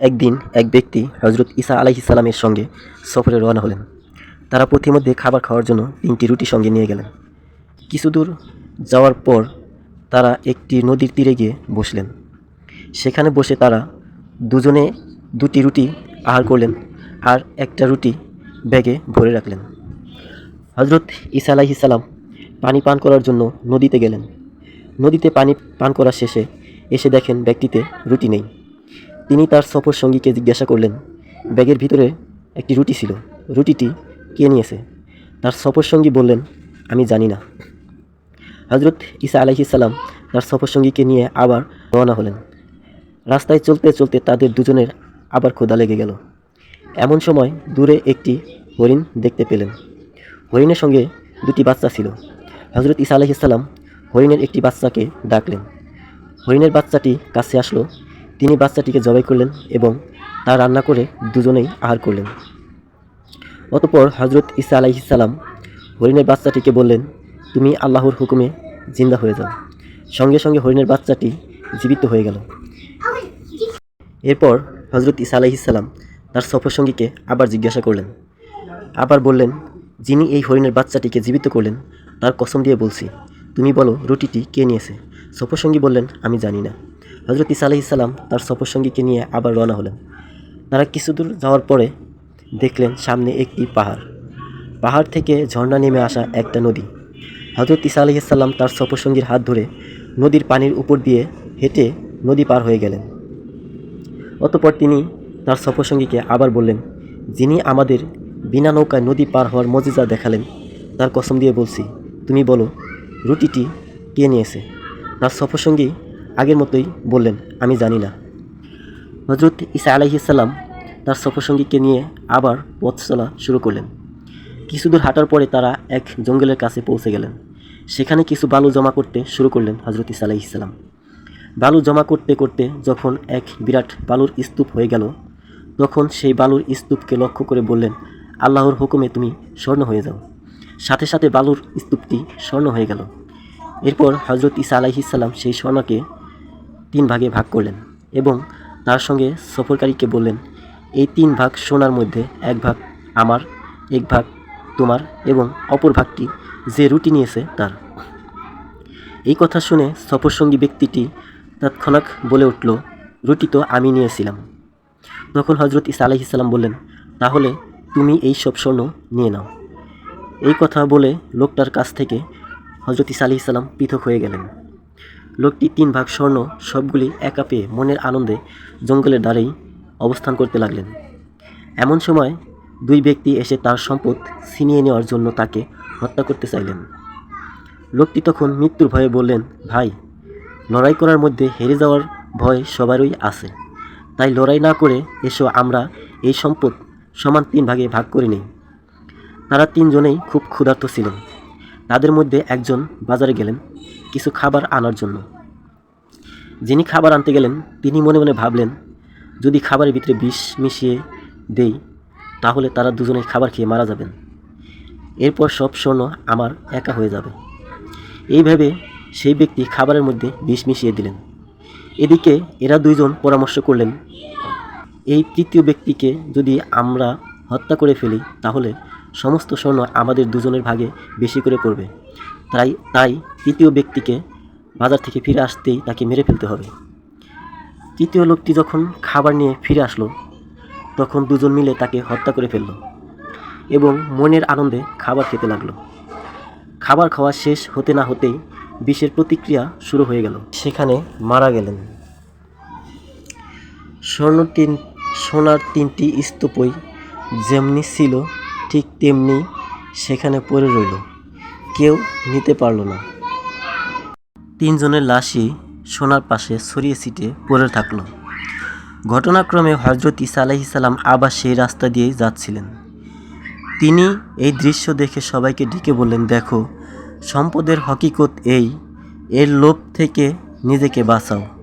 একদিন এক ব্যক্তি হজরত ঈসা আলাইহিসালামের সঙ্গে সফরে রওনা হলেন। তারা পথিমধ্যে খাবার খাওয়ার জন্য তিনটি রুটি সঙ্গে নিয়ে গেলেন। কিছু দূর যাওয়ার পর তারা একটি নদীর তীরে গিয়ে বসলেন। সেখানে বসে তারা দুজনে দুটি রুটি আহার করলেন আর একটা রুটি ব্যাগে ভরে রাখলেন। হজরত ঈসা আলাইহিসাল্লাম পানি পান করার জন্য নদীতে গেলেন। নদীতে পানি পান করা শেষে এসে দেখেন ব্যক্তিতে রুটি নেই। তিনি তার সফর সঙ্গীকে জিজ্ঞাসা করলেন, ব্যাগের ভিতরে একটি রুটি ছিল। রুটিটি কে নিয়েছে? তার সফর সঙ্গী বললেন, আমি জানি না। হজরত ঈসা আলাইহিসাল্লাম তার সফর সঙ্গীকে নিয়ে আবার রওনা হলেন। রাস্তায় চলতে চলতে তাদের দুজনের আবার ক্ষুধা লেগে গেল। এমন সময় দূরে একটি হরিণ দেখতে পেলেন। হরিণের সঙ্গে দুটি বাচ্চা ছিল। হজরত ঈসা আলাইহিসাল্লাম হরিণের একটি বাচ্চাকে ডাকলেন। হরিণের বাচ্চাটি কাছে আসলো। তিনি বাচ্চাটিকে জবাই করলেন এবং তা রান্না করে দুজনেই আহার করলেন। অতপর হজরত ঈসা আলাইহিসাল্লাম হরিণের বাচ্চাটিকে বললেন, তুমি আল্লাহর হুকুমে জিন্দা হয়ে যাও। সঙ্গে সঙ্গে হরিণের বাচ্চাটি জীবিত হয়ে গেল। এরপর হজরত ঈসা আলাইহিসাল্লাম তার সফরসঙ্গীকে আবার জিজ্ঞাসা করলেন। আবার বললেন, যিনি এই হরিণের বাচ্চাটিকে জীবিত করলেন, তার কসম দিয়ে বলছি, তুমি বলো রুটিটি কে নিয়েছে? সফরসঙ্গী বললেন, আমি জানি না। হজরত ঈসা আলাইহিসাল্লাম তার সফরসঙ্গীকে নিয়ে আবার রওনা হলেন। তারা কিছু দূর যাওয়ার পরে দেখলেন সামনে একটি পাহাড়। পাহাড় থেকে ঝর্ণা নেমে আসা একটা নদী। হজরত ঈসা আলাইহিসাল্লাম তার সফরসঙ্গীর হাত ধরে নদীর পানির উপর দিয়ে হেঁটে নদী পার হয়ে গেলেন। অতপর তিনি তার সফরসঙ্গীকে আবার বললেন, যিনি আমাদের বিনা নৌকায় নদী পার হওয়ার মজিজা দেখালেন, তার কসম দিয়ে বলছি, তুমি বলো, রুটিটি কে নিয়েছে? তার সফরসঙ্গী আগের মতোই বললেন, আমি জানি না। হজরত ঈসা আলাইহিসাল্লাম তার সফরসঙ্গীকে নিয়ে আবার পথ চলা শুরু করলেন। কিছু দূর হাঁটার পরে তারা এক জঙ্গলের কাছে পৌঁছে গেলেন। সেখানে কিছু বালু জমা করতে শুরু করলেন হজরত ঈসা আলাইহিসাল্লাম বালু জমা করতে করতে যখন এক বিরাট বালুর স্তূপ হয়ে গেল, তখন সেই বালুর স্তূপকে লক্ষ্য করে বললেন, আল্লাহর হুকুমে তুমি স্বর্ণ হয়ে যাও। সাথে সাথে বালুর স্তূপটি স্বর্ণ হয়ে গেল। এরপর হজরত ঈসা আলাইহিসাল্লাম সেই স্বর্ণকে তিন ভাগে ভাগ করলেন এবং তার সঙ্গে সফরকারীকে বললেন, এই তিন ভাগ সোনার মধ্যে এক ভাগ আমার, এক ভাগ তোমার এবং অপর ভাগটি যে রুটি নিয়েছে তার। এই কথা শুনে সফরসঙ্গী ব্যক্তিটি তৎক্ষণাৎ বলে উঠল, রুটি তো আমি নিয়েছিলাম। তখন হজরত ইসা আলাইহিসাল্লাম বললেন, তাহলে তুমি এই সব স্বর্ণ নিয়ে নাও। এই কথা বলে লোকটার কাছ থেকে হজরত ইসা আলাইহিসাল্লাম পৃথক হয়ে গেলেন। লোকটি তিন ভাগ স্বর্ণ সবগুলি একা পেয়ে মনের আনন্দে জঙ্গলের দ্বারেই অবস্থান করতে লাগলেন। এমন সময় দুই ব্যক্তি এসে তার সম্পদ ছিনিয়ে নেওয়ার জন্য তাকে হত্যা করতে চাইলেন। লোকটি তখন মৃত্যুর ভয়ে বললেন, ভাই, লড়াই করার মধ্যে হেরে যাওয়ার ভয় সবারই আছে। তাই লড়াই না করে এসো, আমরা এই সম্পদ সমান তিন ভাগে ভাগ করে নিই। তারা তিনজনেই খুব ক্ষুধার্ত ছিলেন। তাদের মধ্যে একজন বাজারে গেলেন। কিছু খাবার আনার জন্য। যিনি খাবার আনতে গেলেন, তিনি মনে মনে ভাবলেন, যদি খাবারের ভিতরে বিষ মিশিয়ে দেই, তাহলে তারা দুজনে খাবার খেয়ে মারা যাবেন। এরপর সব স্বর্ণ আমার একা হয়ে যাবে। এইভাবে সেই ব্যক্তি খাবারের মধ্যে বিষ মিশিয়ে দিলেন। এদিকে এরা দুইজন পরামর্শ করলেন, এই তৃতীয় ব্যক্তিকে যদি আমরা হত্যা করে ফেলি, তাহলে সমস্ত স্বর্ণ আমাদের দুজনের ভাগে বেশি করে পড়বে। তাই তাই তৃতীয় ব্যক্তিকে বাজার থেকে ফিরে আসতেই তাকে মেরে ফেলতে হবে। তৃতীয় লোকটি যখন খাবার নিয়ে ফিরে আসলো, তখন দুজন মিলে তাকে হত্যা করে ফেলল এবং মনের আনন্দে খাবার খেতে লাগল। খাবার খাওয়া শেষ হতে না হতেই বিষের প্রতিক্রিয়া শুরু হয়ে গেল। সেখানে মারা গেলেন। স্বর্ণ তিন, সোনার তিনটি স্তূপই যেমনি ছিল, ঠিক তেমনি সেখানে পড়ে রইল। কেউ নিতে পারল না। তিনজনের লাশই সোনার পাশে ছড়িয়ে ছিটে পড়ে থাকল। ঘটনাক্রমে হজরত ইসা আলাইসাল্লাম আবার সেই রাস্তা দিয়েই যাচ্ছিলেন। তিনি এই দৃশ্য দেখে সবাইকে ডেকে বললেন, দেখো, সম্পদের হকিকত এই, এর লোভ থেকে নিজেকে বাঁচাও।